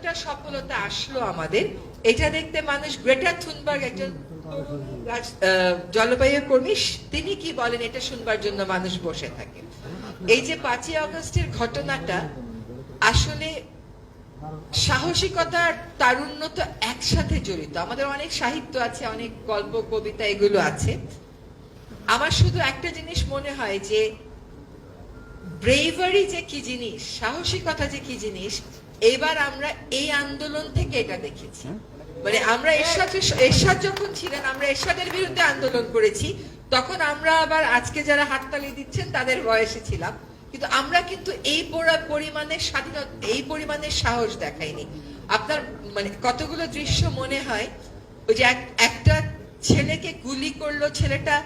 কতটা সফলতা আসলো আমাদের, এটা দেখতে মানুষ গ্রেটার থুনবার্গ একজন জলবায়ু কর্মী, তিনি কি বলেন এটা শুনবার জন্য মানুষ বসে থাকে। এই যে পাঁচই আগস্টের ঘটনাটা, আসলে সাহসিকতা আর তারুণ্য তো একসাথে জড়িত। আমাদের অনেক সাহিত্য আছে, অনেক গল্প, কবিতা, এগুলো আছে। আমার শুধু একটা জিনিস মনে হয় যে ব্রেভারি যে কি জিনিস, সাহসিকতা যে কি জিনিস এবার আমরা এই আন্দোলন থেকে এটা দেখেছি। মানে আমরা এরশাদ এরশাদ যখন ছিলেন আমরা এরশাদের বিরুদ্ধে আন্দোলন করেছি তখন আমরা আবার আজকে যারা হাততালি দিচ্ছেন তাদের বয়সে ছিলাম। কিন্তু আমরা কিন্তু এই পরিমাণের স্বাধীনতা এই পরিমাণের সাহস দেখাইনি। আপনার মানে কতগুলো দৃশ্য মনে হয়? ওই যে একটা ছেলেকে গুলি করল ছেলেটা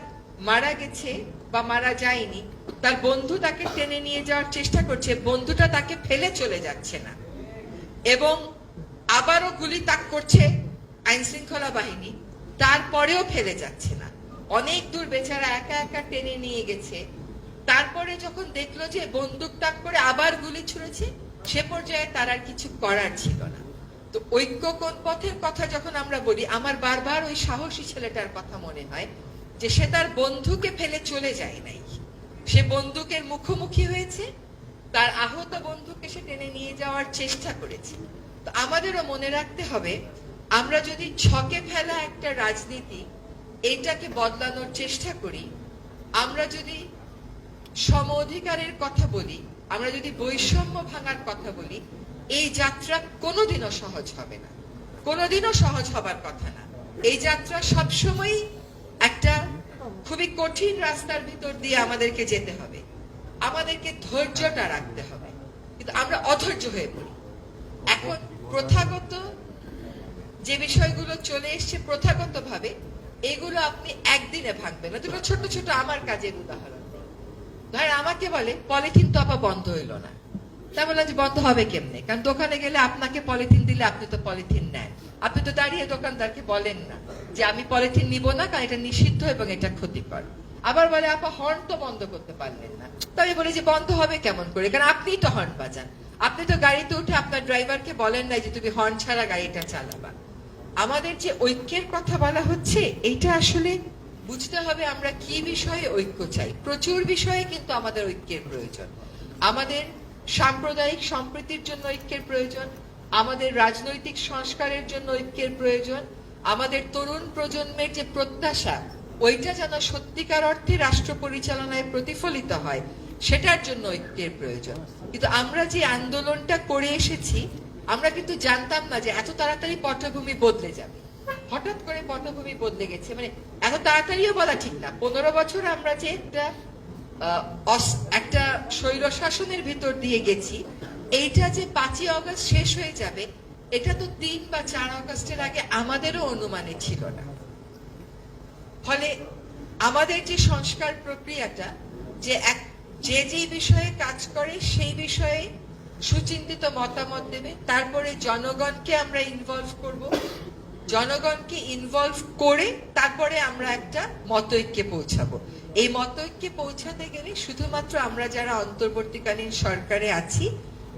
মারা গেছে বা মারা যায়নি। তার বন্ধু তাকে টেনে নিয়ে যাওয়ার চেষ্টা করছে বন্ধুটা তাকে ফেলে চলে যাচ্ছে না। এবং আবারও গুলি তাক করছে আইন শৃঙ্খলা বাহিনী। তারপরেও ফেলে যাচ্ছে না। অনেক দূর বেচারা একা একা টেনে নিয়ে গেছে। তারপরে যখন দেখল যে বন্দুক তাক করে আবার গুলি ছুঁড়েছে, সে পর্যায়ে তার আর কিছু করার ছিল না। তো ঐক্য কোন পথের কথা যখন আমরা বলি, আমার বারবার ওই সাহসী ছেলেটার কথা মনে হয় যে সে তার বন্ধুকে ফেলে চলে যায় নাই। সে বন্দুকের মুখোমুখি হয়েছে তার আহত বন্ধুকে সে টেনে নিয়ে যাওয়ার চেষ্টা করেছে। তো আমাদেরও মনে রাখতে হবে, আমরা যদি ছকে ফেলা একটা রাজনীতি এইটাকে বদলানোর চেষ্টা করি, আমরা যদি সম অধিকারের কথা বলি, আমরা যদি বৈষম্য ভাঙার কথা বলি, এই যাত্রা কোনোদিনও সহজ হবে না। কোনোদিনও সহজ হবার কথা না। এই যাত্রা সবসময়ই একটা খুবই কঠিন রাস্তার ভিতর দিয়ে আমাদেরকে যেতে হবে। আমাদেরকে ধৈর্যটা রাখতে হবে। কিন্তু আমরা অধৈর্য হয়ে পড়ি। এখন প্রথাগত যে বিষয়গুলো চলে এসছে প্রথাগত ভাবে এগুলো আপনি একদিনে ভাঙবেন না। দুটো ছোট ছোট আমার কাজের উদাহরণ। ধরেন আমাকে বলে, পলিথিন তো আপা বন্ধ হইল না। তা বললাম যে বন্ধ হবে কেমনে? কারণ দোকানে গেলে আপনাকে পলিথিন দিলে আপনি তো পলিথিন নেন। আপনি তো দাঁড়িয়ে দোকানদারকে বলেন না যে আমি পলিথিন নিব না, কারণ এটা নিষিদ্ধ এবং এটা ক্ষতিকর। আবার বলে, আপা হর্ন তো বন্ধ করতে পারলেন না। তো আমি বলি যে, বন্ধ হবে কেমন করে? কারণ আপনিই তো হর্ন বাজান। আপনি তো গাড়িতে উঠে আপনার ড্রাইভারকে বলেন নাই যে, তুমি হর্ন ছাড়া গাড়িটা চালাবা। আমাদের যে ঐক্যের কথা বলা হচ্ছে এটা আসলে বুঝতে হবে আমরা কি বিষয়ে ঐক্য চাই। প্রচুর বিষয়ে কিন্তু আমাদের ঐক্যের প্রয়োজন। আমাদের সাম্প্রদায়িক সম্প্রীতির জন্য ঐক্যের প্রয়োজন, আমাদের রাজনৈতিক সংস্কারের জন্য ঐক্যের প্রয়োজন, আমাদের তরুণ প্রজন্মের যে প্রত্যাশা ওইটা যেন সত্যিকার অর্থে রাষ্ট্র পরিচালনায় প্রতিফলিত হয়, সেটার জন্য ঐক্যের প্রয়োজন। কিন্তু আমরা যে আন্দোলনটা করে এসেছি, আমরা কিন্তু জানতাম না যে এত তাড়াতাড়ি পটভূমি বদলে যাবে। হঠাৎ করে পটভূমি বদলে গেছে মানে এত তাড়াতাড়িও বলা ঠিক না। পনেরো বছর আমরা যে একটা একটা স্বৈর শাসনের ভিতর দিয়ে গেছি, এইটা যে পাঁচই অগস্ট শেষ হয়ে যাবে, এটা তো তিন বা চার অগস্টের আগে আমাদেরও অনুমানে ছিল না। ফলে আমাদের যে সংস্কার প্রক্রিয়াটা, যে এক, যে যে বিষয়ে কাজ করে সেই বিষয়ে সুচিন্তিত মতামত দেবে, তারপরে জনগণকে আমরা ইনভলভ করব। জনগণকে ইনভলভ করে তারপরে আমরা একটা মতৈক্যে পৌঁছাবো। এই মতৈক্যে পৌঁছাতে গেলে শুধুমাত্র আমরা যারা অন্তর্বর্তীকালীন সরকারে আছি,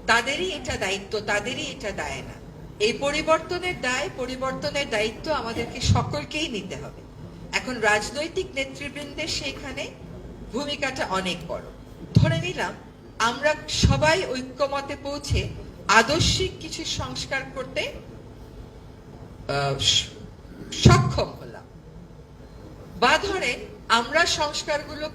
তাদেরই এটা দায়িত্ব, তাদেরই এটা দায় না। এই পরিবর্তনের দায়, পরিবর্তনের দায়িত্ব আমাদেরকে সকলকেই নিতে হবে। এখন রাজনৈতিক নেতৃবৃন্দের সেইখানে ভূমিকাটা অনেক বড়। ধরে নিলাম, আমরা সবাই ঐক্যমতে পৌঁছে আদর্শিক কিছু সংস্কার করতে সক্ষম হলাম। বা ধরেন, আমরা সংস্কারগুলো